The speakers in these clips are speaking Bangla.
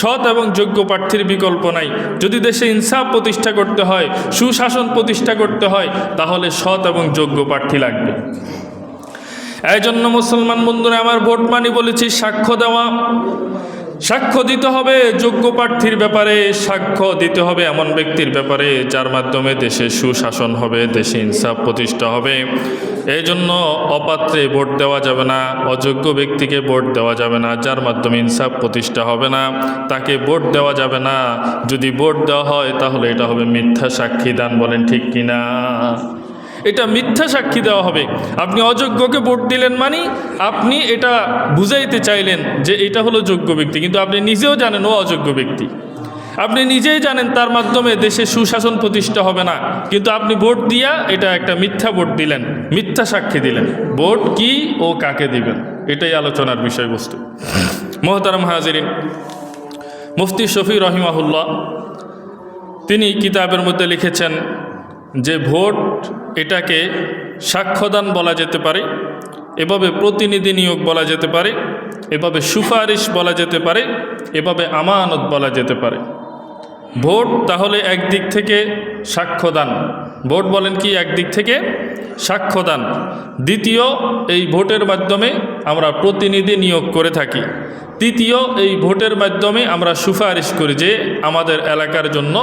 সৎ এবং যোগ্য প্রার্থীর বিকল্প নাই। যদি দেশে ইনসাফ প্রতিষ্ঠা করতে হয়, সুশাসন প্রতিষ্ঠা করতে হয়, তাহলে সৎ এবং যোগ্য প্রার্থী লাগবে। এই জন্য মুসলমান বন্ধুরা, আমার ভোট মানি বলেছি, সাক্ষ্য দেওয়া। সাক্ষ্য দিতে হবে যোগ্য প্রার্থীর ব্যাপারে, সাক্ষ্য দিতে হবে এমন ব্যক্তির ব্যাপারে, যার মাধ্যমে দেশে সুশাসন হবে, দেশে ইনসাফ প্রতিষ্ঠা হবে। এই জন্য অপাত্রে ভোট দেওয়া যাবে না, অযোগ্য ব্যক্তিকে ভোট দেওয়া যাবে না, যার মাধ্যমে ইনসাফ প্রতিষ্ঠা হবে না, তাকে ভোট দেওয়া যাবে না। যদি ভোট দেওয়া হয়, তাহলে এটা হবে মিথ্যা সাক্ষী দান বলেন ঠিক কিনা? এটা মিথ্যা সাক্ষী দেওয়া হবে। আপনি অযোগ্যকে ভোট দিলেন মানে আপনি এটা বুঝাইতে চাইলেন যে এটা হলো যোগ্য ব্যক্তি, কিন্তু আপনি নিজেও জানেন ও অযোগ্য ব্যক্তি। আপনি নিজেই জানেন তার মাধ্যমে দেশে সুশাসন প্রতিষ্ঠা হবে না, কিন্তু আপনি ভোট দিয়া এটা একটা মিথ্যা ভোট দিলেন, মিথ্যা সাক্ষী দিলেন। ভোট কি ও কাকে দিবেন? এটাই আলোচনার বিষয়বস্তু। মোহতারাম হাজিরিন, মুফতি শফি রহিমাহুল্লাহ, তিনি কিতাবের মধ্যে লিখেছেন যে ভোট এটাকে সাক্ষ্যদান বলা যেতে পারে, এভাবে প্রতিনিধি নিয়োগ বলা যেতে পারে, এভাবে সুপারিশ বলা যেতে পারে, এভাবে আমানত বলা যেতে পারে। ভোট তাহলে একদিক থেকে সাক্ষ্যদান। ভোট বলেন কি একদিক থেকে? সাক্ষ্যদান দ্বিতীয়, এই ভোটের মাধ্যমে আমরা প্রতিনিধি নিয়োগ করে থাকি। তৃতীয়, এই ভোটের মাধ্যমে আমরা সুপারিশ করি যে আমাদের এলাকার জন্য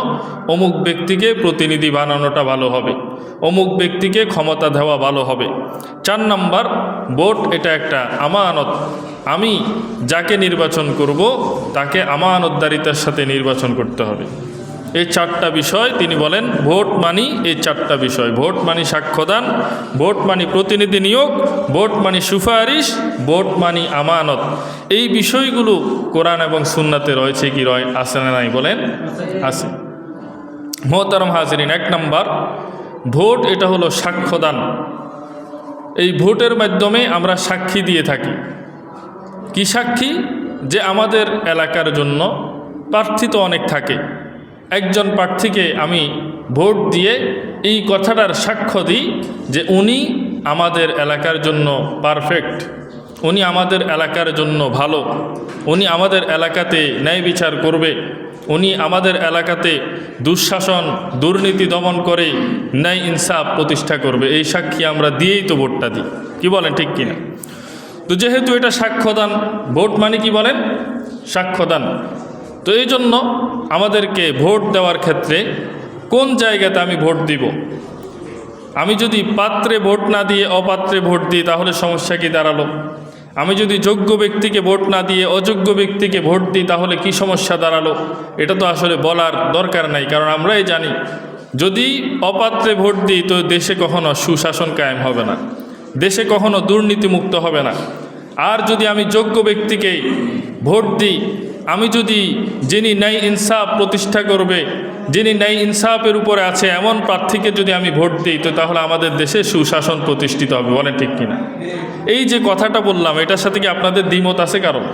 অমুক ব্যক্তিকে প্রতিনিধি বানানোটা ভালো হবে, অমুক ব্যক্তিকে ক্ষমতা দেওয়া ভালো হবে। চার নাম্বার, ভোট এটা একটা আমানত। আমি যাকে নির্বাচন করব, তাকে আমানতদারিতার সাথে নির্বাচন করতে হবে। এই চারটা বিষয় তিনি বলেন, ভোট মানি এই চারটা বিষয়। ভোট মানি সাক্ষ্যদান, ভোট মানি প্রতিনিধি নিয়োগ, ভোট মানি সুপারিশ, ভোট মানি আমানত। এই বিষয়গুলো কোরআন এবং সুন্নাতে রয়েছে কি রয়, আছে না নাই বলেন? আছে। মোহতারম হাজরিন, এক নম্বর, ভোট এটা হলো সাক্ষ্যদান। এই ভোটের মাধ্যমে আমরা সাক্ষী দিয়ে থাকি। কি সাক্ষী? যে আমাদের এলাকার জন্য প্রার্থী তো অনেক থাকে। একজন প্রার্থীকে আমি ভোট দিয়ে এই কথাটার সাক্ষ্য দিই যে উনি আমাদের এলাকার জন্য পারফেক্ট, উনি আমাদের এলাকার জন্য ভালো, উনি আমাদের এলাকাতে ন্যায় বিচার করবে, উনি আমাদের এলাকাতে দুঃশাসন, দুর্নীতি দমন করে ন্যায় ইনসাফ প্রতিষ্ঠা করবে। এই সাক্ষী আমরা দিয়েই তো ভোটটা দিই। কি বলেন, ঠিক কিনা? তো যেহেতু এটা সাক্ষ্যদান, ভোট মানে কি বলেন? সাক্ষ্যদান। তো এই জন্য আমাদেরকে ভোট দেওয়ার ক্ষেত্রে কোন জায়গাতে আমি ভোট দিব? আমি যদি পাত্রে ভোট না দিয়ে অপাত্রে ভোট দিই, তাহলে সমস্যা কি দাঁড়াল? আমি যদি যোগ্য ব্যক্তিকে ভোট না দিয়ে অযোগ্য ব্যক্তিকে ভোট দিই, তাহলে কি সমস্যা দাঁড়াল? এটা তো আসলে বলার দরকার নাই, কারণ আমরাই জানি, যদি অপাত্রে ভোট দিই, তো দেশে কখনো সুশাসন কায়েম হবে না, দেশে কখনো দুর্নীতিমুক্ত হবে না। আর যদি আমি যোগ্য ব্যক্তিকে ভোট দিই আমি যদি যিনি ন্যায় ইনসাফ প্রতিষ্ঠা করবে, যিনি ন্যায় ইনসাফের উপরে আছে এমন প্রার্থীকে যদি আমি ভোট দিই, তো তাহলে আমাদের দেশে সুশাসন প্রতিষ্ঠিত হবে, বলেন ঠিক কিনা? এই যে কথাটা বললাম, এটার সাথে কি আপনাদের দ্বিমত আছে কারণ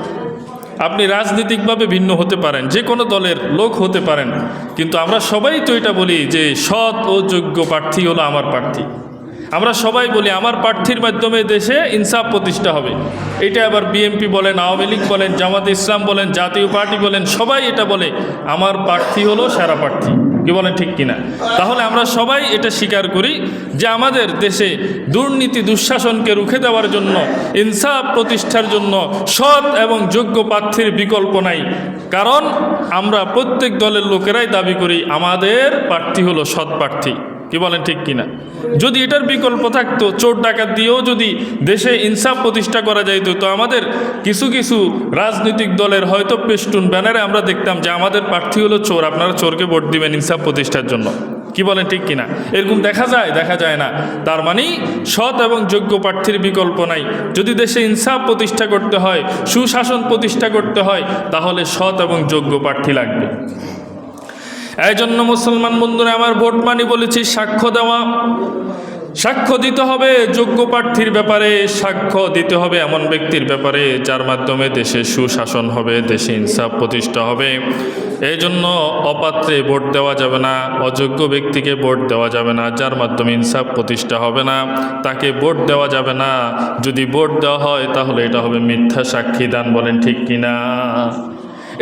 আপনি রাজনীতিকভাবে ভিন্ন হতে পারেন, যে কোনো দলের লোক হতে পারেন, কিন্তু আমরা সবাই তো এটা বলি যে সৎ ও যোগ্য প্রার্থী হলো আমার প্রার্থী। আমরা সবাই বলি, আমার প্রার্থীর মাধ্যমে দেশে ইনসাফ প্রতিষ্ঠা হবে। এটা আবার বিএমপি বলেন, আওয়ামী লীগ বলেন, জামাত ইসলাম বলেন, জাতীয় পার্টি বলেন, সবাই এটা বলে, আমার প্রার্থী হলো সেরা প্রার্থী। কি বলেন, ঠিক কিনা? তাহলে আমরা সবাই এটা স্বীকার করি যে আমাদের দেশে দুর্নীতি, দুঃশাসনকে রুখে দেওয়ার জন্য, ইনসাফ প্রতিষ্ঠার জন্য সৎ এবং যোগ্য প্রার্থীর বিকল্প নাই। কারণ আমরা প্রত্যেক দলের লোকেরাই দাবি করি, আমাদের প্রার্থী হলো সৎ প্রার্থী। কি বলেন ঠিক কিনা? যদি এটার বিকল্প থাকতো, চোর ডাকাত দিয়েও যদি দেশে ইনসাফ প্রতিষ্ঠা করা যাইতো, তো আমাদের কিছু কিছু রাজনৈতিক দলের হয়তো পেস্টুন ব্যানারে আমরা দেখতাম যে আমাদের প্রার্থী হলো চোর, আপনারা চোরকে ভোট দিবেন ইনসাফ প্রতিষ্ঠার জন্য। কি বলেন ঠিক কিনা? এরকম দেখা যায় দেখা যায় না। তার মানেই সৎ এবং যোগ্য প্রার্থীর বিকল্প নাই। যদি দেশে ইনসাফ প্রতিষ্ঠা করতে হয়, সুশাসন প্রতিষ্ঠা করতে হয়, তাহলে সৎ এবং যোগ্য প্রার্থী লাগবে। এই জন্য মুসলমান বন্ধুরা, আমার ভোট মানি বলেছি, সাক্ষ্য দেওয়া। সাক্ষ্য দিতে হবে, যোগ্য প্রার্থীর ব্যাপারে সাক্ষ্য দিতে হবে এমন ব্যক্তির ব্যাপারে, যার মাধ্যমে দেশে সুশাসন হবে, দেশে ইনসাফ প্রতিষ্ঠা হবে। এই জন্য অপাত্রে ভোট দেওয়া যাবে না, অযোগ্য ব্যক্তিকে ভোট দেওয়া যাবে না, যার মাধ্যমে ইনসাফ প্রতিষ্ঠা হবে না, তাকে ভোট দেওয়া যাবে না। যদি ভোট দেওয়া হয়, তাহলে এটা হবে মিথ্যা সাক্ষী দান, বলেন ঠিক কিনা?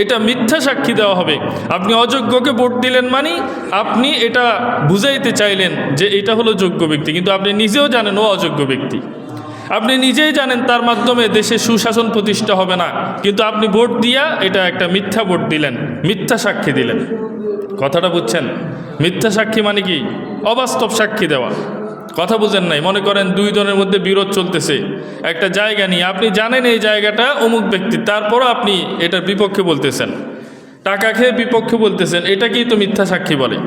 এটা মিথ্যা সাক্ষী দেওয়া হবে। আপনি অযোগ্যকে ভোট দিলেন মানে আপনি এটা বুঝাইতে চাইলেন যে এটা হলো যোগ্য ব্যক্তি, কিন্তু আপনি নিজেও জানেন ও অযোগ্য ব্যক্তি। আপনি নিজেই জানেন তার মাধ্যমে দেশে সুশাসন প্রতিষ্ঠা হবে না, কিন্তু আপনি ভোট দিয়া এটা একটা মিথ্যা ভোট দিলেন, মিথ্যা সাক্ষী দিলেন। কথাটা বুঝছেন? মিথ্যা সাক্ষী মানে কি? অবাস্তব সাক্ষী দেওয়া। কথা বুঝেন নাই। মনে করেন দুই জনের মধ্যে বিরোধ চলতেছে। একটা জায়গা নিয়ে আপনি জানেন এই জায়গাটা অমুক ব্যক্তি, তারপরও আপনি এটার বিপক্ষে বলতেছেন। টাকা খেয়ে বিপক্ষে বলতেছেন, এটাকেই তো মিথ্যা সাক্ষী বলে।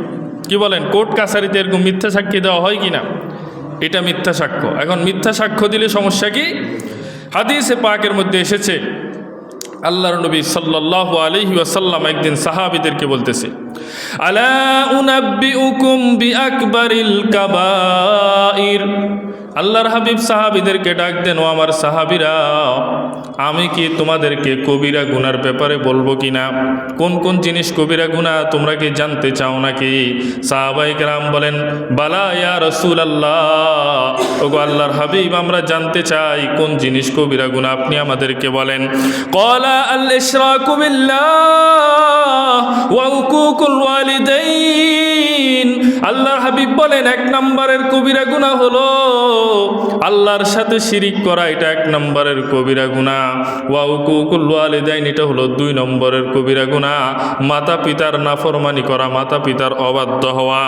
কি বলেন, কোর্ট কাছারিতে এরকম মিথ্যা সাক্ষী দেওয়া হয় কি না এটা মিথ্যা সাক্ষ্য। এখন মিথ্যা সাক্ষ্য দিলে সমস্যা কি? হাদিসে পাকের মধ্যে এসেছে আল্লাহর নবী সাল্লাল্লাহু আলাইহি ওয়াসাল্লাম একদিন সাহাবীদেরকে বলতেছে আলা উনাব্বিউকুম বিআকবারিল কাবাইর? আল্লাহর হাবিব সাহাবীদেরকে ডাক দেন ও আমার সাহাবিরা, আমি কি তোমাদেরকে কবিরা গুনার ব্যাপারে বলব কি না? কোন কোন জিনিস কবিরা গুনা তোমরা কি জানতে চাও নাকি? সাহাবাই কেরাম বলেন, বালা ইয়া রসুল আল্লাহ ওগো আল্লাহর হাবিব, আমরা জানতে চাই কোন জিনিস কবিরা গুনা আপনি আমাদেরকে বলেন। কলা আল আল্লাহর হাবিব বলেন, এক নম্বরের কবিরা গুনাহ হলো আল্লাহর সাথে শিরিক করা, এটা এক নম্বরের কবিরা গুনাহ। ওয়া উকুকুল ওয়ালিদাইন এটা হলো দুই নম্বরের কবিরা গুনাহ। মাতা পিতার নাফরমানি করা, মাতা পিতার অবাধ্য হওয়া।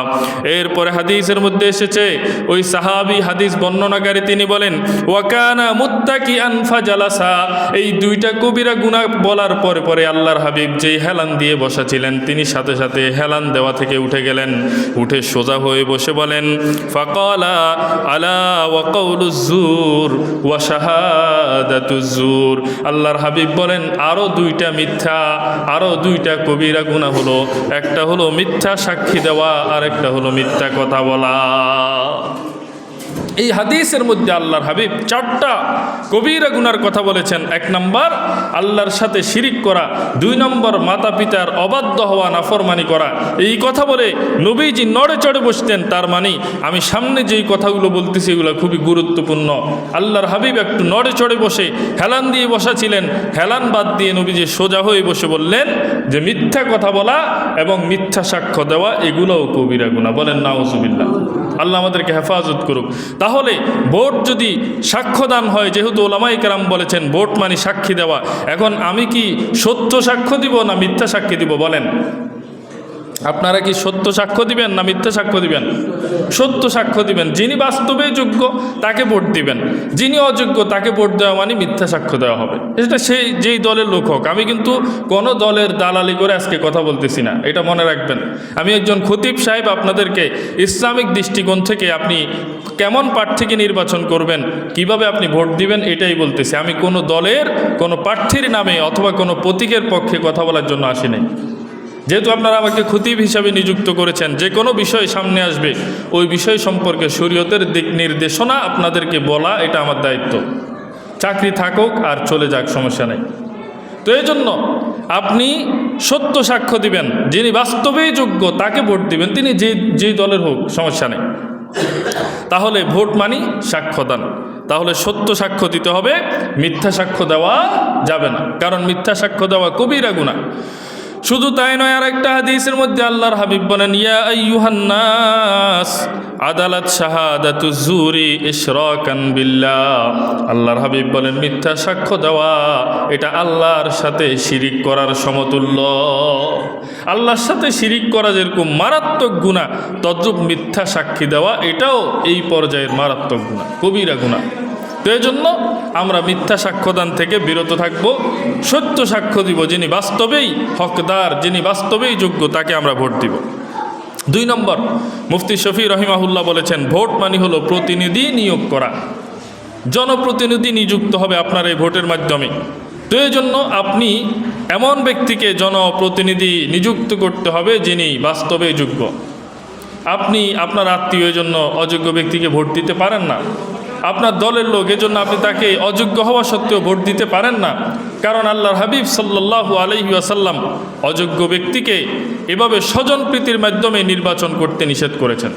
এরপরে হাদিসের মধ্যে এসেছে, ওই সাহাবি হাদিস বর্ণনাকারী তিনি বলেন ওয়াকানা মুত্তাকি আনফা জালাসা এই দুইটা কবিরা গুনাহ বলার পরে পরে আল্লাহর হাবিব যেই হেলান দিয়ে বসা ছিলেন, তিনি সাথে সাথে হেলান দেওয়া থেকে উঠে গেলেন। উঠে সোজা হয়ে বসে বলেন, ফকলা আলা আল্লাহর হাবিব বলেন, আরও দুইটা মিথ্যা, আরও দুইটা কবিরা গুণা হলো। একটা হলো মিথ্যা সাক্ষী দেওয়া আর একটা হলো মিথ্যা কথা বলা। এই হাদিসের মধ্যে আল্লাহর হাবিব চারটা কবিরা গুনার কথা বলেছেন। এক নম্বর, আল্লাহর সাথে শিরিক করা। দুই নম্বর মাতা পিতার অবাধ্য হওয়া, নাফরমানি করা। এই কথা বলে নবীজি নড়ে চড়ে বসতেন, তার মানে আমি সামনে যেই কথাগুলো বলতেছি, এগুলো খুবই গুরুত্বপূর্ণ। আল্লাহর হাবিব একটু নড়ে চড়ে বসে হেলান দিয়ে বসা ছিলেন। হেলান বাদ দিয়ে নবীজি সোজা হয়ে বসে বললেন যে, মিথ্যা কথা বলা এবং মিথ্যা সাক্ষ্য দেওয়া, এগুলোও কবিরা গুণা বলেন না নাউজুবিল্লাহ। আল্লাহ আমাদেরকে হেফাজত করুক। তাহলে ভোট যদি সাক্ষ্যদান হয়, যেহেতু ওলামাই কেরাম বলেছেন ভোট মানে সাক্ষী দেওয়া, এখন আমি কি সত্য সাক্ষ্য দিব না মিথ্যা সাক্ষী দিব বলেন? আপনারা কি সত্য সাক্ষ্য দিবেন না মিথ্যা সাক্ষ্য দিবেন? সত্য সাক্ষ্য দিবেন। যিনি বাস্তবে যোগ্য, তাকে ভোট দিবেন। যিনি অযোগ্য, তাকে ভোট দেওয়া মানে মিথ্যা সাক্ষ্য দেওয়া হবে। এটা সেই, যেই দলের লোক হোক। আমি কিন্তু কোনো দলের দালালি করে আজকে কথা বলতেছি না। এটা মনে রাখবেন। আমি একজন খতিব সাহেব, আপনাদেরকে ইসলামিক দৃষ্টিকোণ থেকে আপনি কেমন প্রার্থীকে নির্বাচন করবেন, কীভাবে আপনি ভোট দিবেন, এটাই বলতেছি। আমি কোনো দলের, কোনো প্রার্থীর নামে অথবা কোনো প্রতীকের পক্ষে কথা বলার জন্য আসি নাই যেহেতু আপনারা আমাকে খতিব হিসাবে নিযুক্ত করেছেন, যে কোনো বিষয় সামনে আসবে, ওই বিষয় সম্পর্কে শরীয়তের দিক নির্দেশনা আপনাদেরকে বলা এটা আমার দায়িত্ব। চাকরি থাকুক আর চলে যাক, সমস্যা নেই। তো এই জন্য আপনি সত্য সাক্ষ্য দিবেন, যিনি বাস্তবেই যোগ্য তাকে ভোট দিবেন, তিনি যে যে দলের হোক, সমস্যা নেই। তাহলে ভোট মানি সাক্ষ্যদান। তাহলে সত্য সাক্ষ্য দিতে হবে, মিথ্যা সাক্ষ্য দেওয়া যাবে না। কারণ মিথ্যা সাক্ষ্য দেওয়া কবিরা গুণা শুধু তাই নয় আর একটা হাদিসের মধ্যে আল্লাহর হাবিব বলেন, ইয়া আইয়ুহান্নাস, আদালত শাহাদাতু জুরি ইশরাকান বিল্লাহ। আল্লাহর হাবিব বলেন, মিথ্যা সাক্ষ্য দেওয়া, এটা আল্লাহর সাথে শিরিক করার সমতুল্য। আল্লাহর সাথে শিরিক করা যেরকম মারাত্মক গুণা তদ্রূপ মিথ্যা সাক্ষী দেওয়া, এটাও এই পর্যায়ের মারাত্মক গুণা কবিরা গুণা তো এই জন্য আমরা মিথ্যা সাক্ষ্যদান থেকে বিরত থাকব, সত্য সাক্ষ্য দিব যিনি বাস্তবেই হকদার, যিনি বাস্তবেই যোগ্য, তাকে আমরা ভোট দিব। দুই নম্বর, মুফতি শফি রহিমাহুল্লাহ বলেছেন, ভোট মানে হলো প্রতিনিধি নিয়োগ করা। জনপ্রতিনিধি নিযুক্ত হবে আপনার এই ভোটের মাধ্যমে। তো এই জন্য আপনি এমন ব্যক্তিকে জনপ্রতিনিধি নিযুক্ত করতে হবে যিনি বাস্তবে যোগ্য। আপনি আপনার আত্মীয় জন্য অযোগ্য ব্যক্তিকে ভোট দিতে পারেন না। আপনার দলের লোক, এজন্য আপনি তাকে অযোগ্য হওয়া সত্ত্বেও ভোট দিতে পারেন না। কারণ আল্লাহর হাবিব সাল্লাল্লাহু আলহি আসাল্লাম অযোগ্য ব্যক্তিকে এভাবে স্বজন প্রীতির মাধ্যমে নির্বাচন করতে নিষেধ করেছেন।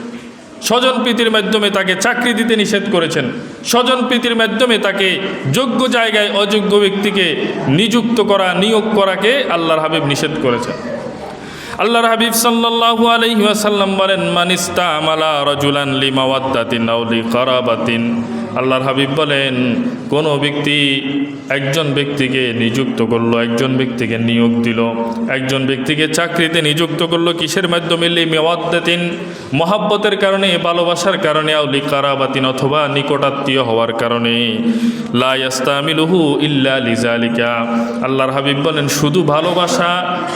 স্বজন প্রীতির মাধ্যমে তাকে চাকরি দিতে নিষেধ করেছেন। স্বজন প্রীতির মাধ্যমে তাকে যোগ্য জায়গায় অযোগ্য ব্যক্তিকে নিযুক্ত করা, নিয়োগ করাকে আল্লাহর হাবিব নিষেধ করেছেন। আল্লাহর হাবিব সাল্লাল্লাহু আলাইহি ওয়াসাল্লাম বলেন মানিস্তা আমালা রজুলান লিমাওয়াদ্দাতিন আউলি কারাবাতিন আল্লাহর হাবিব বলেন, কোনো ব্যক্তি একজন ব্যক্তিকে নিযুক্ত করল, একজন ব্যক্তিকে নিয়োগ দিল, একজন ব্যক্তিকে চাকরিতে নিযুক্ত করল কিসের মাধ্যমে? লিমাওয়াদ্দাতিন মহাব্বতের কারণে, ভালোবাসার কারণে আউলি কারাবাতিন অথবা নিকটাত্মীয় হওয়ার কারণে। লা ইয়াস্তামিলুহু ইল্লা লিজালিকা আল্লাহর হাবিব বলেন, শুধু ভালোবাসা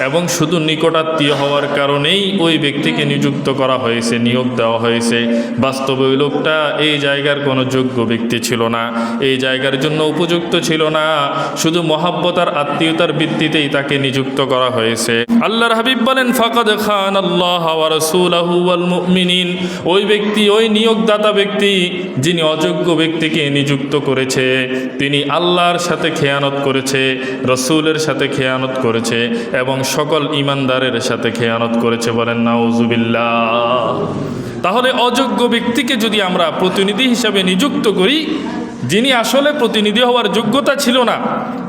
এবং শুধু নিকটাত্মীয় হওয়ার কারণেই ওই ব্যক্তিকে নিযুক্ত করা হয়েছে, নিয়োগ দেওয়া হয়েছে। বাস্তবে ওই লোকটা এই জায়গার কোনো যোগ্য ব্যক্তি ছিল না। এই জায়গার জন্য উপযুক্ত ছিল না। শুধু মহাব্বত আত্মীয়তার ভিত্তিতেই তাকে নিযুক্ত করা হয়েছে। আল্লাহর হাবিব বলেন, ফাকাদ খান আল্লাহ মুমিনিন। ওই ব্যক্তি, ওই নিয়োগদাতা ব্যক্তি, যিনি অযোগ্য ব্যক্তিকে নিযুক্ত করেছে, তিনি আল্লাহর সাথে খেয়ানত করেছে, রসুলের সাথে খেয়ানত করেছে এবং সকল ইমানদারের সাথে খেয়ানত করেছে বলেন, নাউজুবিল্লাহ। তাহলে অযোগ্য ব্যক্তিকে যদি আমরা প্রতিনিধি হিসাবে নিযুক্ত করি, যিনি আসলে প্রতিনিধি হওয়ার যোগ্যতা ছিল না,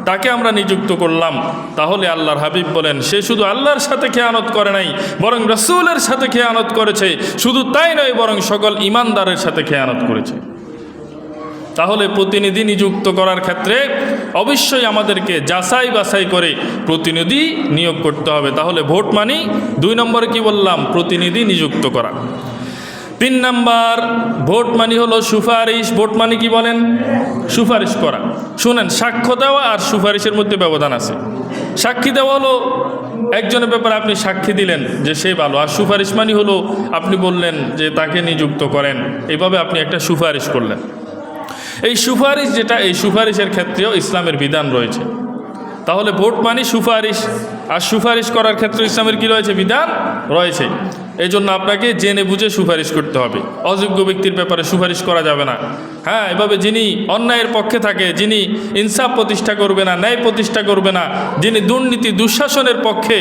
তাকে আমরা নিযুক্ত করলাম। তাহলে আল্লাহর হাবিব বলেন, সে শুধু আল্লাহর সাথে খেয়ানত করে নাই, বরং রসুলের সাথে খেয়ানত করেছে। শুধু তাই নয়, বরং সকল ইমানদারের সাথে খেয়ানত করেছে। তাহলে প্রতিনিধি নিযুক্ত করার ক্ষেত্রে অবশ্যই আমাদেরকে যাচাই বাছাই করে প্রতিনিধি নিয়োগ করতে হবে। তাহলে ভোট মানি, দুই নম্বরে কি বললাম, প্রতিনিধি নিযুক্ত করা। তিন নাম্বার, ভোট মানি হলো সুপারিশ। ভোট মানি কি বলেন? সুপারিশ করা। শুনেন, সাক্ষ্য দেওয়া আর সুপারিশের মধ্যে ব্যবধান আছে। সাক্ষী দেওয়া হলো, একজনের ব্যাপারে আপনি সাক্ষী দিলেন যে সে ভালো। আর সুপারিশ মানি হলো, আপনি বললেন যে তাকে নিযুক্ত করেন। এভাবে আপনি একটা সুপারিশ করলেন। এই সুপারিশ যেটা, এই সুপারিশের ক্ষেত্রেও ইসলামের বিধান রয়েছে। তাহলে ভোট মানি সুপারিশ, আর সুপারিশ করার ক্ষেত্রে ইসলামের কি রয়েছে? বিধান রয়েছে। এই জন্য আপনাকে জেনে বুঝে সুপারিশ করতে হবে। অযোগ্য ব্যক্তির ব্যাপারে সুপারিশ করা যাবে না। হ্যাঁ এভাবে যিনি অন্যায়ের পক্ষে থাকে, যিনি ইনসাফ প্রতিষ্ঠা করবে না, ন্যায় প্রতিষ্ঠা করবে না, যিনি দুর্নীতি, দুঃশাসনের পক্ষে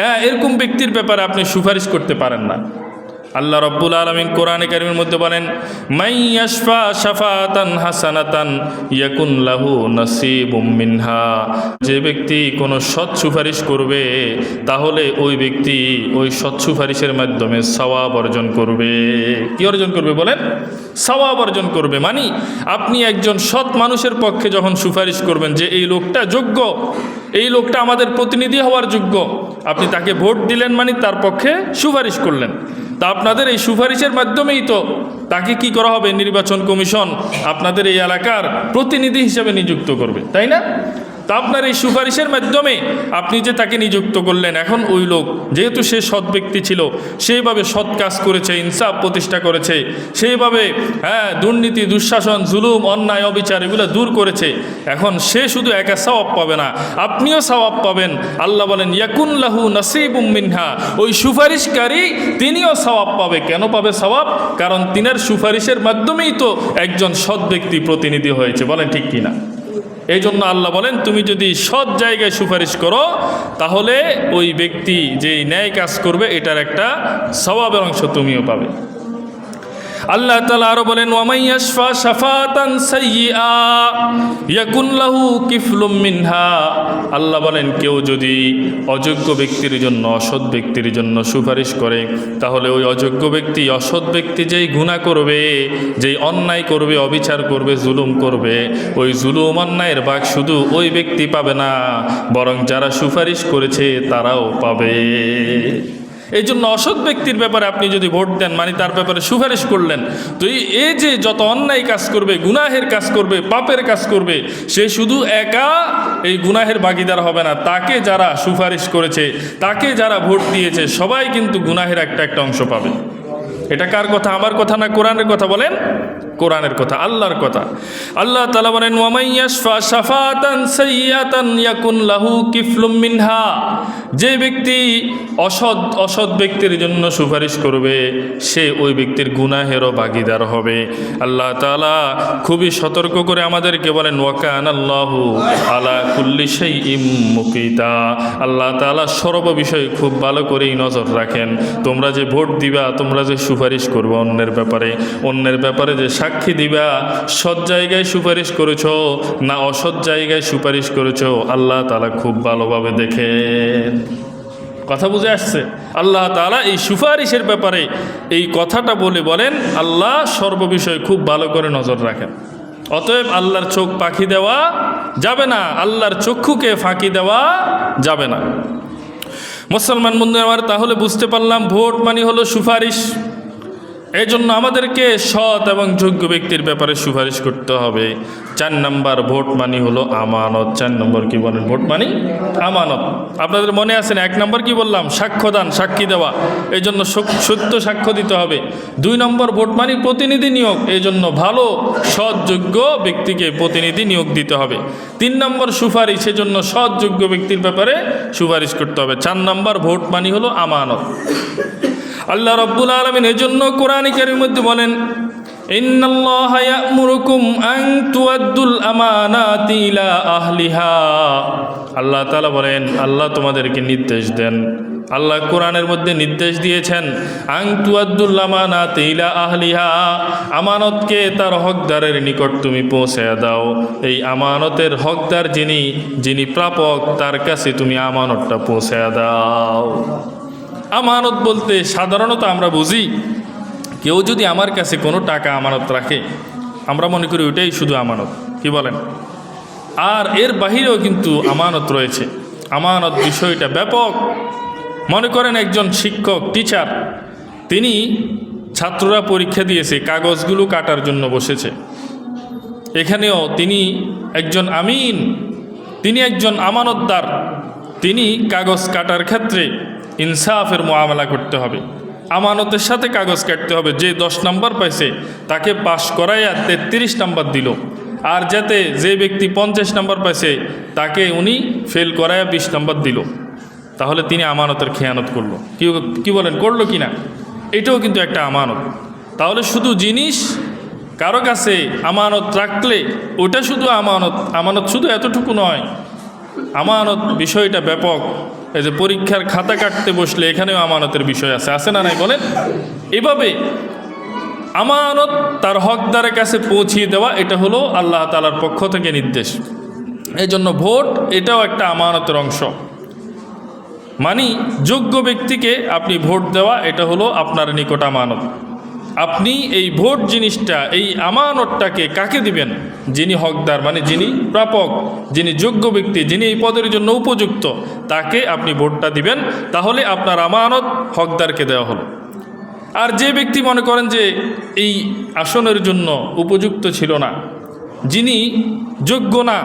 হ্যাঁ এরকম ব্যক্তির ব্যাপারে আপনি সুপারিশ করতে পারেন না। আল্লাহ রব্বুল আলমিন কোরআনে কারিমের মধ্যে বলেন মাই ইয়াশফা হাসানাতান ইয়াকুন লাহু নসিবুম মিনহা। যে ব্যক্তি কোনো সৎ সুপারিশ করবে, তাহলে ওই ব্যক্তি ওই সৎ সুপারিশের মাধ্যমে সওয়াব অর্জন করবে। কি অর্জন করবে বলেন? সওয়াব অর্জন করবে। মানে আপনি একজন সৎ মানুষের পক্ষে যখন সুপারিশ করবেন যে এই লোকটা যোগ্য, এই লোকটা আমাদের প্রতিনিধি হওয়ার যোগ্য, আপনি তাকে ভোট দিলেন মানে তার পক্ষে সুপারিশ করলেন। তা আপনাদের এই সুপারিশের মাধ্যমেই তো তাকে কি করা হবে? নির্বাচন কমিশন আপনাদের এই এলাকার প্রতিনিধি হিসেবে নিযুক্ত করবে, তাই না? তা আপনার এই সুপারিশের মাধ্যমে আপনি যে তাকে নিযুক্ত করলেন, এখন ওই লোক যেহেতু সে সৎ ব্যক্তি ছিল সেইভাবে সৎ কাজ করেছে, ইনসাফ প্রতিষ্ঠা করেছে সেইভাবে হ্যাঁ দুর্নীতি, দুঃশাসন, জুলুম, অন্যায়, অবিচার এগুলো দূর করেছে, এখন সে শুধু একা সওয়াব পাবে না। আপনিও সওয়াব পাবেন। আল্লাহ বলেন ইয়াকুল্লাহু নসিবুম মিনহা। ওই সুপারিশকারী তিনিও সওয়াব পাবে। কেন পাবে সওয়াব? কারণ তিনার সুপারিশের মাধ্যমেই তো একজন সৎ ব্যক্তি প্রতিনিধি হয়েছে। বলেন ঠিক কিনা? এই জন্য আল্লাহ বলেন, তুমি যদি সৎ জায়গায় সুপারিশ করো, তাহলে ওই ব্যক্তি যে ন্যায় কাজ করবে, এটার একটা স্বভাবের অংশ তুমিও পাবে। আল্লাহ তালা আরও বলেন ওয়ামাইয়াশফা শাফাতান সাইয়্যিআ, ইয়াকুন কিফলুম মিনহা। আল্লাহ বলেন, কেউ যদি অযোগ্য ব্যক্তির জন্য, অসৎ ব্যক্তির জন্য সুপারিশ করে, তাহলে ওই অযোগ্য ব্যক্তি অসৎ ব্যক্তি যেই গুণা করবে, যেই অন্যায় করবে, অবিচার করবে, জুলুম করবে, ওই জুলুম অন্যায়ের ভাগ শুধু ওই ব্যক্তি পাবে না, বরং যারা সুপারিশ করেছে তারাও পাবে। এই জন্য অসৎ ব্যক্তির ব্যাপারে আপনি যদি ভোট দেন মানে তার ব্যাপারে সুপারিশ করলেন, তো এই যে যত অন্যায় কাজ করবে, গুনাহের কাজ করবে, পাপের কাজ করবে, সে শুধু একা এই গুনাহের ভাগিদার হবে না। তাকে যারা সুপারিশ করেছে, তাকে যারা ভোট দিয়েছে, সবাই কিন্তু গুনাহের একটা একটা অংশ পাবে। এটা কার কথা? আমার কথা না কোরআনের কথা বলেন? কোরআনের কথা, আল্লাহর কথা। আল্লাহ তালা বলেন মিনহা। যে ব্যক্তি অসৎ অসৎ ব্যক্তির জন্য সুপারিশ করবে, সে ওই ব্যক্তির গুনাহেরও ভাগিদার হবে। আল্লাহ তাআলা খুবই সতর্ক করে আমাদেরকে বলেন ওয়াকান আল্লাহ আলা কুল্লি সেই ইম মুকিতা। আল্লাহ তাআলা সর্ব বিষয়ে খুব ভালো করেই নজর রাখেন। তোমরা যে ভোট দিবা, তোমরা যে সুপারিশ করব অন্যের ব্যাপারে। অন্যের ব্যাপারে যে সাক্ষী দিবা, সৎ জায়গায় সুপারিশ করেছ না অসৎ জায়গায় সুপারিশ করেছ, আল্লাহ তালা খুব ভালোভাবে দেখেন কথা বুঝে আসছে? আল্লাহ তালা এই সুপারিশের ব্যাপারে এই কথাটা বলে বলেন, আল্লাহ সর্ববিষয়ে খুব ভালো করে নজর রাখেন। অতএব আল্লাহর চোখ পাখি দেওয়া যাবে না, আল্লাহর চক্ষুকে ফাঁকি দেওয়া যাবে না। মুসলমান বন্ধু আমার তাহলে বুঝতে পারলাম, ভোট মানে হলো সুপারিশ। এই জন্য আমাদেরকে সৎ এবং যোগ্য ব্যক্তির ব্যাপারে সুপারিশ করতে হবে। চার নাম্বার ভোট মানি হলো আমানত। চার নম্বর কি বলেন? ভোট মানি আমানত। আপনাদের মনে আছেন এক নম্বর কি বললাম? সাক্ষ্যদান, সাক্ষী দেওয়া। এই জন্য সত্য সাক্ষ্য দিতে হবে। দুই নম্বর ভোট মানি প্রতিনিধি নিয়োগ। এই জন্য ভালো, সৎ, যোগ্য ব্যক্তিকে প্রতিনিধি নিয়োগ দিতে হবে। তিন নম্বর সুপারিশ। সেজন্য সৎ, যোগ্য ব্যক্তির ব্যাপারে সুপারিশ করতে হবে। চার নম্বর ভোট মানি হলো আমানত। আল্লাহ রব্বুল আলমিন এজন্য কোরআনিকের মধ্যে বলেন, ইন্নাল্লাহা ইয়া'মুরুকুম আন তুআদ্দুল আমানাতি ইলা আহলিহা। আল্লাহ তাআলা বলেন, আল্লাহ তোমাদেরকে নির্দেশ দেন। আল্লাহ কোরআনের মধ্যে নির্দেশ দিয়েছেন আং তুয়াদ্দুল আমানাতি ইলা আহলিহা। আমানতকে তার হকদারের নিকট তুমি পৌঁছে দাও। এই আমানতের হকদার যিনি যিনি প্রাপক, তার কাছে তুমি আমানতটা পৌঁছে দাও। আমানত বলতে সাধারণত আমরা বুঝি, কেউ যদি আমার কাছে কোনো টাকা আমানত রাখে, আমরা মনে করি ওইটাই শুধু আমানত, কি বলেন? আর এর বাহিরেও কিন্তু আমানত রয়েছে। আমানত বিষয়টা ব্যাপক। মনে করেন একজন শিক্ষক টিচার তিনি ছাত্ররা পরীক্ষা দিয়েছে, কাগজগুলো কাটার জন্য বসেছে। এখানেও তিনি একজন আমিন, তিনি একজন আমানতদার, তিনি কাগজ কাটার ক্ষেত্রে ইনসাফের মোয়ামেলা করতে হবে। আমানতের সাথে কাগজ কাটতে হবে। যে দশ নাম্বার পাইছে, তাকে পাশ করাইয়া তেত্রিশ নাম্বার দিল। আর যাতে যে ব্যক্তি পঞ্চাশ নাম্বার পাইছে, তাকে উনি ফেল করাইয়া বিশ নাম্বার দিল। তাহলে তিনি আমানতের খেয়ানত করল। কি কি বলেন, করল কি না এটাও কিন্তু একটা আমানত। তাহলে শুধু জিনিস কারও কাছে আমানত রাখলে, ওটা শুধু আমানত আমানত শুধু এতটুকু নয়, আমানত বিষয়টা ব্যাপক। এই যে পরীক্ষার খাতা কাটতে বসলে এখানেও আমানতের বিষয় আছে আছে না নাই বলেন? এভাবে আমানত তার হকদারের কাছে পৌঁছিয়ে দেওয়া, এটা হলো আল্লাহ তালার পক্ষ থেকে নির্দেশ। এই জন্য ভোট, এটাও একটা আমানতের অংশ। মানি, যোগ্য ব্যক্তিকে আপনি ভোট দেওয়া, এটা হলো আপনার নিকট আমানত। আপনি এই ভোট জিনিসটা, এই আমানতটাকে কাকে দিবেন? যিনি হকদার মানে যিনি প্রাপক, যিনি যোগ্য ব্যক্তি, যিনি এই পদের জন্য উপযুক্ত, তাকে আপনি ভোটটা দিবেন, তাহলে আপনার আমানত হকদারকে দেওয়া হলো। আর যে ব্যক্তি মনে করেন যে এই আসনের জন্য উপযুক্ত ছিল না যিনি যোগ্য না,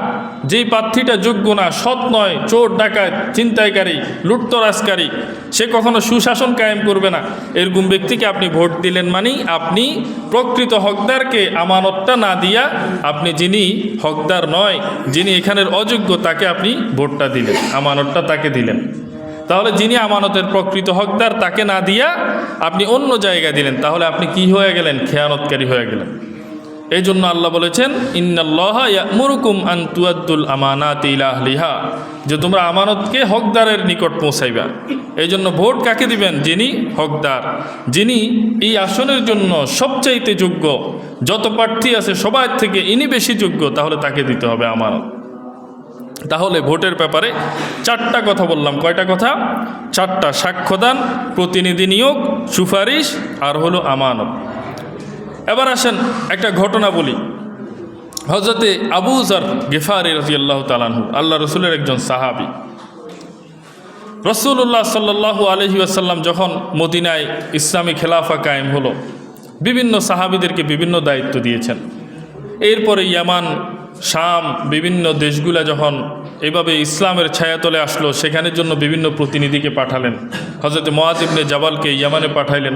যেই প্রার্থীটা যোগ্য না, সৎ নয়, চোর, ডাকাত চিন্তাইকারী লুটতরাজকারী, সে কখনো সুশাসন কায়েম করবে না। এরকম ব্যক্তিকে আপনি ভোট দিলেন মানেই আপনি প্রকৃত হকদারকে আমানতটা না দিয়া আপনি যিনি হকদার নয়, যিনি এখানের অযোগ্য, তাকে আপনি ভোটটা দিলেন, আমানতটা তাকে দিলেন। তাহলে যিনি আমানতের প্রকৃত হকদার, তাকে না দিয়া আপনি অন্য জায়গায় দিলেন, তাহলে আপনি কি হয়ে গেলেন? খেয়ানতকারী হয়ে গেলেন। এই জন্য আল্লাহ বলেছেন, ইন্নাল্লাহ ইয়ামুরুকুম আন তুয়াদ্দুল আমানাত ইলাহলিহা যে তোমরা আমানতকে হকদারের নিকট পৌঁছাইবা। এই জন্য ভোট কাকে দিবেন? যিনি হকদার। যিনি এই আসনের জন্য সবচাইতে যোগ্য, যত প্রার্থী আছে সবার থেকে ইনি বেশি যোগ্য, তাহলে তাকে দিতে হবে আমানত। তাহলে ভোটের ব্যাপারে চারটা কথা বললাম। কয়টা কথা? চারটা সাক্ষ্যদান, প্রতিনিধি নিয়োগ, সুপারিশ, আর হলো আমানত। এবার আসেন একটা ঘটনা বলি। হজরতে আবু জার গেফারি রাজিয়াল্লাহ তালানহু আল্লাহ রসুলের একজন সাহাবি। রসুল্লাহ সাল্লাহ আলহি আসাল্লাম যখন মদিনায় ইসলামী খেলাফা কায়েম হলো, বিভিন্ন সাহাবিদেরকে বিভিন্ন দায়িত্ব দিয়েছেন। এরপরে ইয়ামান, শাম, বিভিন্ন দেশগুলা যখন এভাবে ইসলামের ছায়াতলে আসলো, সেখানের জন্য বিভিন্ন প্রতিনিধিকে পাঠালেন। হজরত মোয়াজিবনে জাবালকে ইয়ামানে পাঠাইলেন।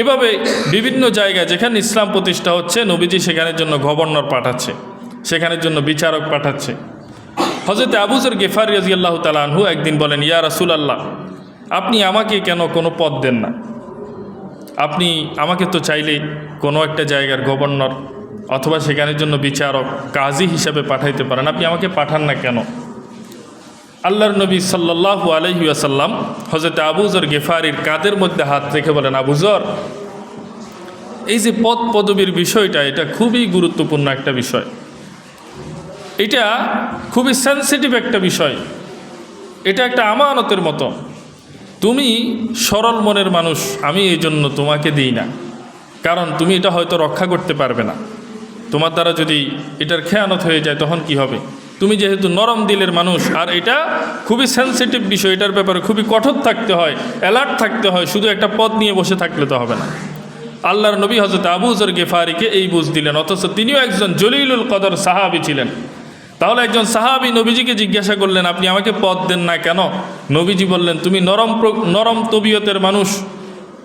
এভাবে বিভিন্ন জায়গায় যেখানে ইসলাম প্রতিষ্ঠা হচ্ছে, নবীজি সেখানের জন্য গভর্নর পাঠাচ্ছে, সেখানের জন্য বিচারক পাঠাচ্ছে। হজরত আবুজর গেফার রাজিয়াল্লাহ তালানহু একদিন বলেন, ইয়া রাসুল আল্লাহ আপনি আমাকে কেন কোনো পদ দেন না? আপনি আমাকে তো চাইলে কোনো একটা জায়গার গভর্নর অথবা সেখানের জন্য বিচারক, কাজী হিসাবে পাঠাইতে পারেন। আপনি আমাকে পাঠান না কেন? আল্লাহর নবী সাল্লাল্লাহু আলহি আসাল্লাম হজরত আবুজর গেফারির কাদের মধ্যে হাত রেখে বলেন আবুজর এই যে পদ পদবীর বিষয়টা, এটা খুবই গুরুত্বপূর্ণ একটা বিষয়। এটা খুবই সেন্সিটিভ একটা বিষয়। এটা একটা আমানতের মতো। তুমি সরল মনের মানুষ, আমি এই জন্য তোমাকে দিই না। কারণ তুমি এটা হয়তো রক্ষা করতে পারবে না। তোমার দ্বারা যদি এটার খেয়ানত হয়ে যায়, তখন কি হবে? তুমি যেহেতু নরম দিলের মানুষ, আর এটা খুবই সেন্সিটিভ বিষয়, এটার ব্যাপারে খুবই কঠোর থাকতে হয় অ্যালার্ট থাকতে হয়, শুধু একটা পদ নিয়ে বসে থাকলে তো হবে না। আল্লাহর নবী হজরত আবু জর গেফারিকে এই বুঝ দিলেন, অথচ তিনিও একজন জলিলুল কদর সাহাবি ছিলেন। তাহলে একজন সাহাবি নবীজিকে জিজ্ঞাসা করলেন, আপনি আমাকে পদ দেন না কেন? নবীজি বললেন, তুমি নরম নরম তবিয়তের মানুষ,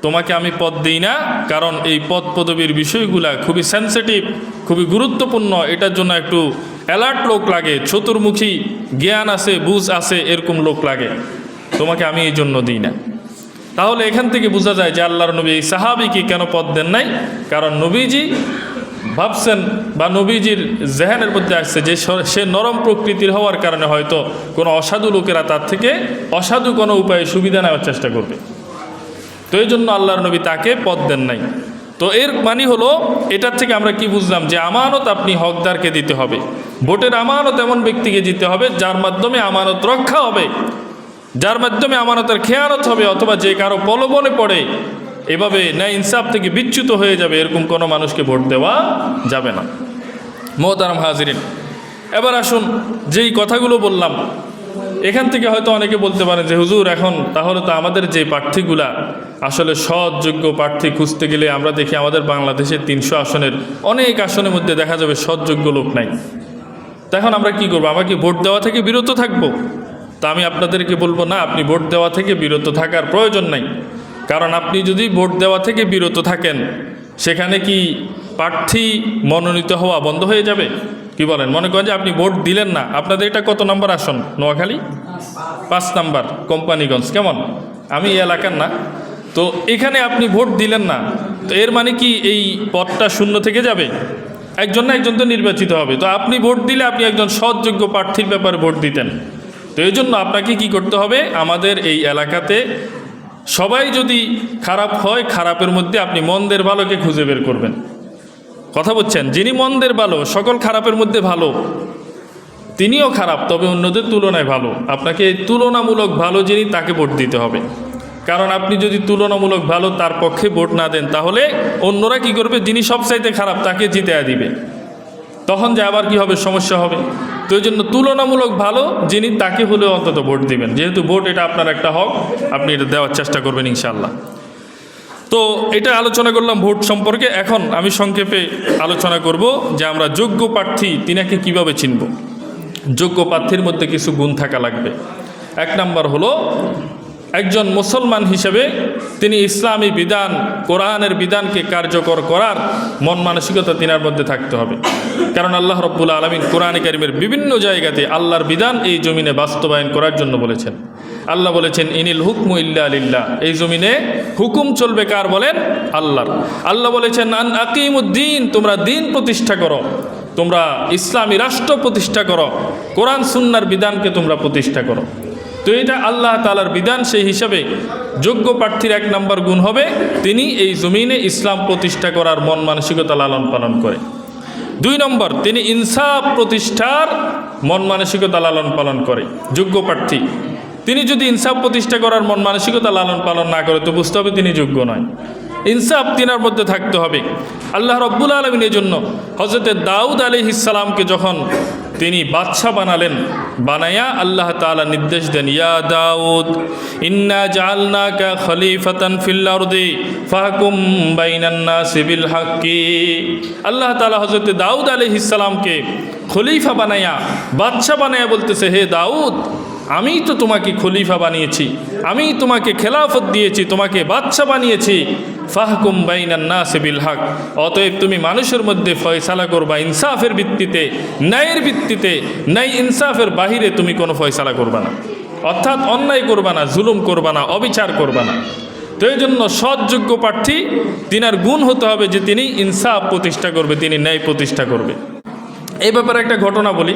তোমাকে আমি পদ দিই না, কারণ এই পদ পদবীর বিষয়গুলা খুবই সেন্সিটিভ খুবই গুরুত্বপূর্ণ, এটার জন্য একটু অ্যালার্ট লোক লাগে, চতুর্মুখী জ্ঞান আছে, বুঝ আছে, এরকম লোক লাগে। তোমাকে আমি এই জন্য দিই না। তাহলে এখান থেকে বোঝা যায় যে আল্লাহর নবী এই সাহাবিকে কেন পদ দেন নাই? কারণ নবীজি ভাবছেন বা নবীজির জেহানের মধ্যে আসছে যে সে নরম প্রকৃতির হওয়ার কারণে হয়তো কোনো অসাধু লোকেরা তার থেকে অসাধু কোনো উপায়ে সুবিধা নেওয়ার চেষ্টা করবে। তো এই জন্য আল্লাহর নবী তাকে পদ দেন নাই। তো এর মানে হলো, এটার থেকে আমরা কি বুঝলাম যে আমানত আপনি হকদারকে দিতে হবে। ভোটের আমানত এমন ব্যক্তিকে দিতে হবে যার মাধ্যমে আমানত রক্ষা হবে, যার মাধ্যমে আমানতের খেয়ানত হবে অথবা যে কারও প্রলোভনে পড়ে, এভাবে ন্যায় ইনসাফ থেকে বিচ্যুত হয়ে যাবে, এরকম কোনো মানুষকে ভোট দেওয়া যাবে না। মোহতারাম হাজিরিন, এবার আসুন যেই কথাগুলো বললাম এখান থেকে হয়তো অনেকে বলতে পারেন যে, হুজুর, এখন তাহলে তো আমাদের যে প্রার্থীগুলা, আসলে সৎ, যোগ্য প্রার্থী খুঁজতে গেলে আমরা দেখি আমাদের বাংলাদেশের তিনশো আসনের অনেক আসনের মধ্যে দেখা যাবে সৎ, যোগ্য লোক নাই। তা এখন আমরা কি করব? আমাকে ভোট দেওয়া থেকে বিরত থাকব? তা আমি আপনাদেরকে বলব, না, আপনি ভোট দেওয়া থেকে বিরত থাকার প্রয়োজন নাই। কারণ আপনি যদি ভোট দেওয়া থেকে বিরত থাকেন, সেখানে কি প্রার্থী মনোনীত হওয়া বন্ধ হয়ে যাবে? কি বলেন? মনে করেন যে আপনি ভোট দিলেন না। আপনাদের এটা কত নম্বর আসন? নোয়াখালী? পাঁচ নাম্বার, কোম্পানিগঞ্জ। কেমন? আমি এই এলাকার না। তো এখানে আপনি ভোট দিলেন না। তো এর মানে কি এই পদটা শূন্য থেকে যাবে? একজন না একজন তো নির্বাচিত হবে। তো আপনি ভোট দিলে আপনি একজন সৎযোগ্য প্রার্থীর ব্যাপারে ভোট দিতেন। তো এই জন্য আপনাকে কি করতে হবে? আমাদের এই এলাকাতে সবাই যদি খারাপ হয়, খারাপের মধ্যে আপনি মন্দের ভালোকে খুঁজে বের করবেন। কথা বলছেন, যিনি মন্দের ভালো, সকল খারাপের মধ্যে ভালো, তিনিও খারাপ, তবে অন্যদের তুলনায় ভালো। আপনাকে তুলনামূলক ভালো যিনি, তাকে ভোট দিতে হবে। কারণ আপনি যদি তুলনামূলক ভালো তার পক্ষে ভোট না দেন, তাহলে অন্যরা কি করবে? যিনি সবচাইতে খারাপ, তাকে জিতে দিবে। তখন যে আবার কি হবে? সমস্যা হবে। তো এই জন্য তুলনামূলক ভালো যিনি, তাকে হলেও অন্তত ভোট দিবেন। যেহেতু ভোট এটা আপনার একটা হক, আপনি এটা দেওয়ার চেষ্টা করবেন ইনশাল্লাহ তো এটা আলোচনা করলাম ভোট সম্পর্কে। এখন আমি সংক্ষেপে আলোচনা করব যে আমরা যোগ্য প্রার্থী তিনাকে কীভাবে চিনব। যোগ্য প্রার্থীর মধ্যে কিছু গুণ থাকা লাগবে। এক নম্বর হলো, একজন মুসলমান হিসেবে তিনি ইসলামী বিধান, কোরআনের বিধানকে কার্যকর করার মন মানসিকতা তিনার মধ্যে থাকতে হবে। কারণ আল্লাহ রব্বুল আলমিন কোরআন কারিমের বিভিন্ন জায়গাতে আল্লাহর বিধান এই জমিনে বাস্তবায়ন করার জন্য বলেছেন। আল্লাহ বলেছেন, ইনিল হুকমু ইল্লা আলিল্লাহ এই জমিনে হুকুম চলবে কার বলেন? আল্লাহর। আল্লাহ বলেছেন, আন আকিমুদ্দিন, তোমরা দিন প্রতিষ্ঠা করো। তোমরা ইসলামী রাষ্ট্র প্রতিষ্ঠা করো। কোরআন, সুন্নার বিধানকে তোমরা প্রতিষ্ঠা করো। তো এটা আল্লাহ তালার বিধান, সেই হিসাবে যোগ্য প্রার্থীর এক নম্বর গুণ হবে, তিনি এই জমিনে ইসলাম প্রতিষ্ঠা করার মন মানসিকতা লালন পালন করে। দুই নম্বর, তিনি ইনসাফ প্রতিষ্ঠার মন মানসিকতা লালন পালন করে, যোগ্য প্রার্থী। তিনি যদি ইনসাফ প্রতিষ্ঠা করার মন মানসিকতা লালন পালন না করে, তো বুঝতে হবে তিনি যোগ্য নয়। ইনসাফ তিনার মধ্যে থাকতে হবে। আল্লাহ রব্বুল আলমিনের জন্য হজরতে দাউদ আলি ইসালামকে যখন তিনি বাদশাহ বানালেন, বানায়া আল্লাহ তাআলা নির্দেশ দেন, ইয়া দাউদ, ইন্না জাআলনাকা খলিফাতান ফিল আরদি, ফাহকুম বাইনান নাসি বিল হাক্কি। আল্লাহ তাআলা হযরত দাউদ আলাইহিস সালামকে খলিফা বানায়া বাদশাহ বানায়া বলতেছে, হে দাউদ, আমি তো তোমাকে খলিফা বানিয়েছি, আমি তোমাকে খেলাফত দিয়েছি, তোমাকে বাদশাহ বানিয়েছি। ফাহকুম বাইনান নাস বিল হক। অতএব তুমি মানুষের মধ্যে ফয়সালা করবা ইনসাফের ভিত্তিতে, ন্যায়ের ভিত্তিতে। ন্যায় ইনসাফের বাহিরে তুমি কোনো ফয়সালা করবা না। অর্থাৎ অন্যায় করবা না, জুলুম করবা না, অবিচার করবা না। তো এই জন্য সৎযোগ্য প্রার্থী, তিনার গুণ হতে হবে যে তিনি ইনসাফ প্রতিষ্ঠা করবে, তিনি ন্যায় প্রতিষ্ঠা করবে। এই ব্যাপারে একটা ঘটনা বলি।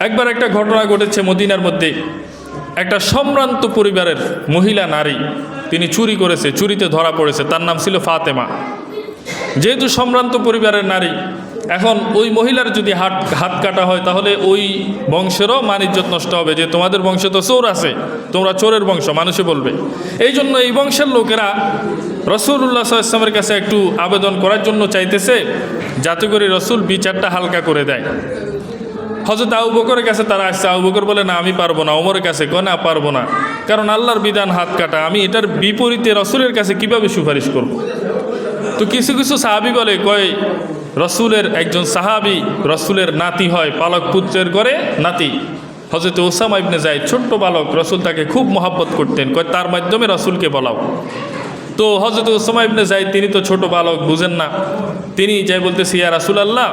একবার একটা ঘটনা ঘটেছে মদিনার মধ্যে। একটা সম্ভ্রান্ত পরিবারের মহিলা, নারী, তিনি চুরি করেছে, চুরিতে ধরা পড়েছে, তার নাম ছিল ফাতেমা। যেহেতু সম্ভ্রান্ত পরিবারের নারী এখন ওই মহিলার যদি হাত হাত কাটা হয়, তাহলে ওই বংশেরও মানিজ্যত নষ্ট হবে যে তোমাদের বংশে তো চোর আছে, তোমরা চোরের বংশ, মানুষে বলবে। এই জন্য এই বংশের লোকেরা রসুল্লাহ ইসলামের কাছে একটু আবেদন করার জন্য চাইতেছে, যাতে করে রসুল বিচারটা হালকা করে দেয়। হজরত আবু বকরের কাছে তারা আসছে, আবু বকর বলে, না, আমি পারব না। ওমরের কাছে, কয়, না, পারব না। কারণ আল্লাহর বিধান হাত কাটা। আমি এটার বিপরীতে রসুলের কাছে কীভাবে সুপারিশ করব? তো কিছু কিছু সাহাবি বলে, কয় রসুলের একজন সাহাবি রসুলের নাতি হয় পালক পুত্রের করে নাতি। হজরত ওসামা ইবনে যায় ছোট্ট বালক, রসুল তাকে খুব মহাব্বত করতেন, কয়, তার মাধ্যমে রসুলকে বলাও। তো হজরত ওসামা ইবনে যাই তিনি তো ছোট বালক, বুঝেন না। তিনি যাই বলতেছি, ইয়া রাসুল আল্লাহ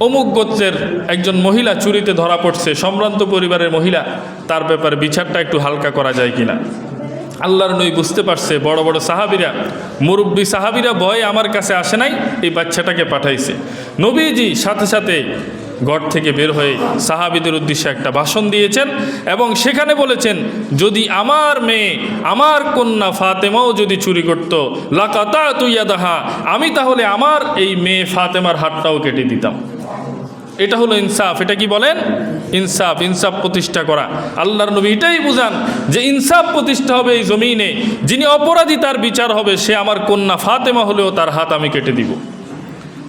অমুক গোত্রের একজন মহিলা চুরিতে ধরা পড়ছে, সম্ভ্রান্ত পরিবারের মহিলা, তার ব্যাপারে বিচারটা একটু হালকা করা যায় কিনা? আল্লাহর নই বুঝতে পারছে, বড় বড় সাহাবিরা, মুরব্বী সাহাবিরা ভয় আমার কাছে আসে নাই, এই বাচ্চাটাকে পাঠাইছে। নবীজি সাথে সাথে ঘর থেকে বের হয়ে সাহাবিদের উদ্দেশ্যে একটা ভাষণ দিয়েছেন এবং সেখানে বলেছেন, যদি আমার মেয়ে, আমার কন্যা ফাতেমাও যদি চুরি করত, লাকাতা তুইয়া দাহা আমি তাহলে আমার এই মেয়ে ফাতেমার হাতটাও কেটে দিতাম। এটা হলো ইনসাফ, এটা কি বলেন? ইনসাফ ইনসাফ প্রতিষ্ঠা করা। আল্লাহর নবী এটাই বুঝান যে ইনসাফ প্রতিষ্ঠা হবে এই জমিনে, যিনি অপরাধী তার বিচার হবে, সে আমার কন্যা ফাতেমা হলেও তার হাত আমি কেটে দিব।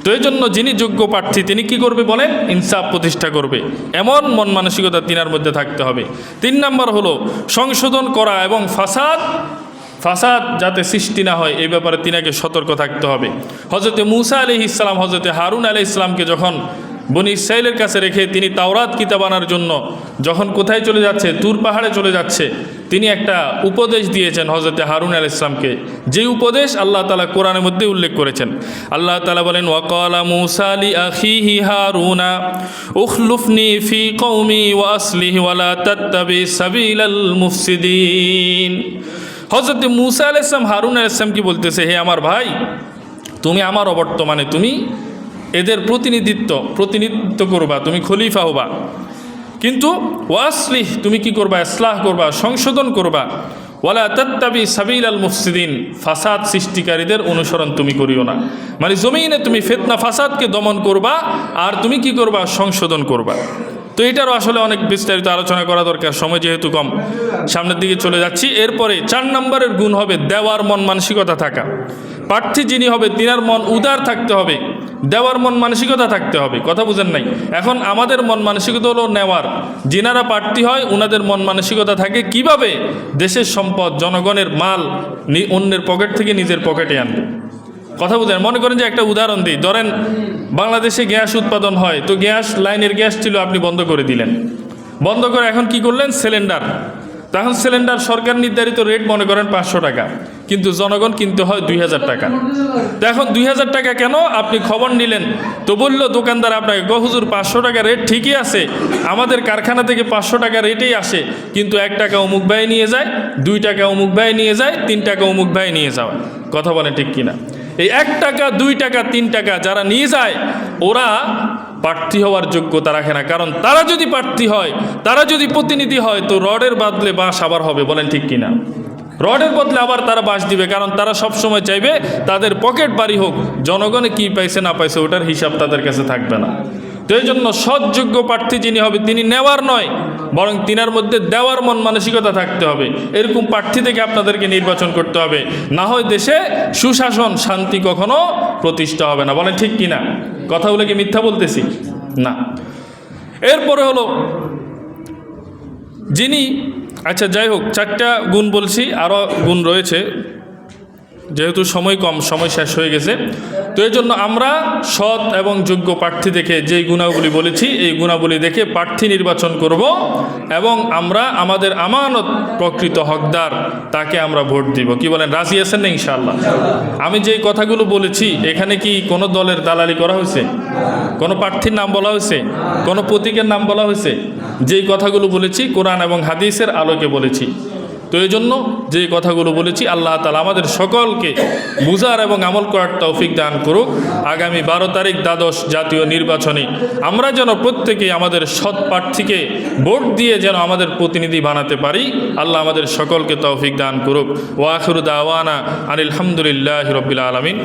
তো এই জন্য যিনি যোগ্য প্রার্থী, তিনি কি করবে বলেন? ইনসাফ প্রতিষ্ঠা করবে। এমন মন মানসিকতা তিনার মধ্যে থাকতে হবে। তিন নাম্বার হলো সংশোধন করা এবং ফাসাদ ফাসাদ যাতে সৃষ্টি না হয়, এই ব্যাপারে তিনাকে সতর্ক থাকতে হবে। হজরতে মুসা আলি ইসলাম হজরতে হারুন আলি ইসলামকে যখন বনি ইসরায়েলের কাছে রেখে তিনি তাওরাত কিতাব আনার জন্য যখন কোথায় চলে যাচ্ছে, তুর পাহাড়ে চলে যাচ্ছে, তিনি একটা উপদেশ দিয়েছেন হজরতে হারুন আল ইসলামকে যে উপদেশ আল্লাহ তালা কোরআনের মধ্যে উল্লেখ করেছেন। আল্লাহ তালা বলেন, ওয়াকালা মুসা আলি আখিহি হারুনা, উখলুফনি ফি কৌমি ওয়াসলিহি ওয়ালা মুফসিদিন। হজরত মুসা আল ইসলাম হারুন আল ইসলাম কি বলতেছে, হে আমার ভাই, তুমি আমার অবর্তমানে তুমি এদের প্রতিনিধিত্ব প্রতিনিধিত্ব করবা, তুমি খলিফা হবা। কিন্তু ওয়াসলিহ, তুমি কি করবা? ইসলাহ করবা, সংশোধন করবা। ওয়ালা তত্তাবি সাবিল আল মুফসিদিন, ফাসাদ সৃষ্টিকারীদের অনুসরণ তুমি করিও না। মানে জমিনে তুমি ফেতনা, ফাসাদকে দমন করবা, আর তুমি কি করবা? সংশোধন করবা। তো এটারও আসলে অনেক বিস্তারিত আলোচনা করা দরকার, সময় যেহেতু কম। সামনের দিকে চলে যাচ্ছি। এরপরে চার নম্বরের গুণ হবে দেওয়ার মন মানসিকতা থাকা। প্রার্থী যিনি হবে, তিনার মন উদার থাকতে হবে। দেওয়ার মন মানসিকতা থাকতে হবে। কথা বুঝেন নাই? এখন আমাদের মন মানসিকতা হলো নেওয়ার। যিনারা প্রার্থী হয় ওনাদের মন মানসিকতা থাকে কীভাবে? দেশের সম্পদ, জনগণের মাল অন্যের পকেট থেকে নিজের পকেটে আনবে। কথা বুঝেন মনে করেন যে একটা উদাহরণ দিই। ধরেন, বাংলাদেশে গ্যাস উৎপাদন হয়। তো গ্যাস লাইনের গ্যাস ছিল, আপনি বন্ধ করে দিলেন। বন্ধ করে এখন কি করলেন? সিলিন্ডার। তখন সিলিন্ডার সরকার নির্ধারিত রেট মনে করেন পাঁচশো টাকা। কিন্তু জনগণ কিনতে হয় দুই হাজার টাকা। তো এখন দুই হাজার টাকা কেন? আপনি খবর নিলেন। তো বলল দোকানদার আপনাকে, গো হুজুর, পাঁচশো টাকা রেট ঠিকই আছে। আমাদের কারখানা থেকে পাঁচশো টাকা রেটেই আসে। কিন্তু এক টাকা অমুক ভাই নিয়ে যায়, দুই টাকা অমুক ভাই নিয়ে যায়, তিন টাকা অমুক ভাই নিয়ে যাওয়া। কথা বলেন ঠিক কিনা? এই এক টাকা, দুই টাকা, তিন টাকা যারা নিয়ে যায়, ওরা প্রার্থী হওয়ার যোগ্যতা রাখে না। কারণ তারা যদি প্রার্থী হয়, তারা যদি প্রতিনিধি হয়, তো রডের বাদলে বাঁশ আবার হবে, বলেন ঠিক কিনা রডের বদলে আবার তারা বাস দিবে, কারণ তারা সব সময় চাইবে তাদের পকেট বাড়ি হোক, জনগণে কি পাইছে না পাইছে, ওটার হিসাব তাদের কাছে থাকবে না। তো এই জন্য সৎযোগ্য প্রার্থী যিনি হবে, তিনি নেওয়ার নয়, বরং তিনার মধ্যে দেওয়ার মন মানসিকতা থাকতে হবে। এরকম প্রার্থী থেকে আপনাদেরকে নির্বাচন করতে হবে। না হয় দেশে সুশাসন, শান্তি কখনো প্রতিষ্ঠা হবে না। বলেন ঠিক কিনা? কথাগুলো কি মিথ্যা বলতেছি? না। এরপরে হলো, যিনি আচ্ছা যাই হোক, চারটা গুণ বলছি আরও গুণ রয়েছে। যেহেতু সময় কম, সময় শেষ হয়ে গেছে। তো এই জন্য আমরা সৎ এবং যোগ্য প্রার্থী দেখে যেই গুণাবলী বলেছি, এই গুণাবলী দেখে প্রার্থী নির্বাচন করব এবং আমরা আমাদের আমানত প্রকৃত হকদার, তাকে আমরা ভোট দিব। কি বলেন, রাজি আছেন না ইনশাআল্লাহ? আমি যেই কথাগুলো বলেছি, এখানে কি কোনো দলের দালালি করা হয়েছে? কোনো প্রার্থীর নাম বলা হয়েছে? কোনো প্রতীকের নাম বলা হয়েছে? যেই কথাগুলো বলেছি, কোরআন এবং হাদিসের আলোকে বলেছি। তো এই জন্য যে কথাগুলো বলেছি, আল্লাহ তালা আমাদের সকলকে বুঝার এবং আমল করার তৌফিক দান করুক। আগামী বারো তারিখ দ্বাদশ জাতীয় নির্বাচনে আমরা যেন প্রত্যেকে আমাদের সৎ প্রার্থীকে ভোট দিয়ে যেন আমাদের প্রতিনিধি বানাতে পারি, আল্লাহ আমাদের সকলকে তৌফিক দান করুক। ওয়াখরুদ আওয়ানা আনিল হামদুলিল্লাহ রবিল আলমিন।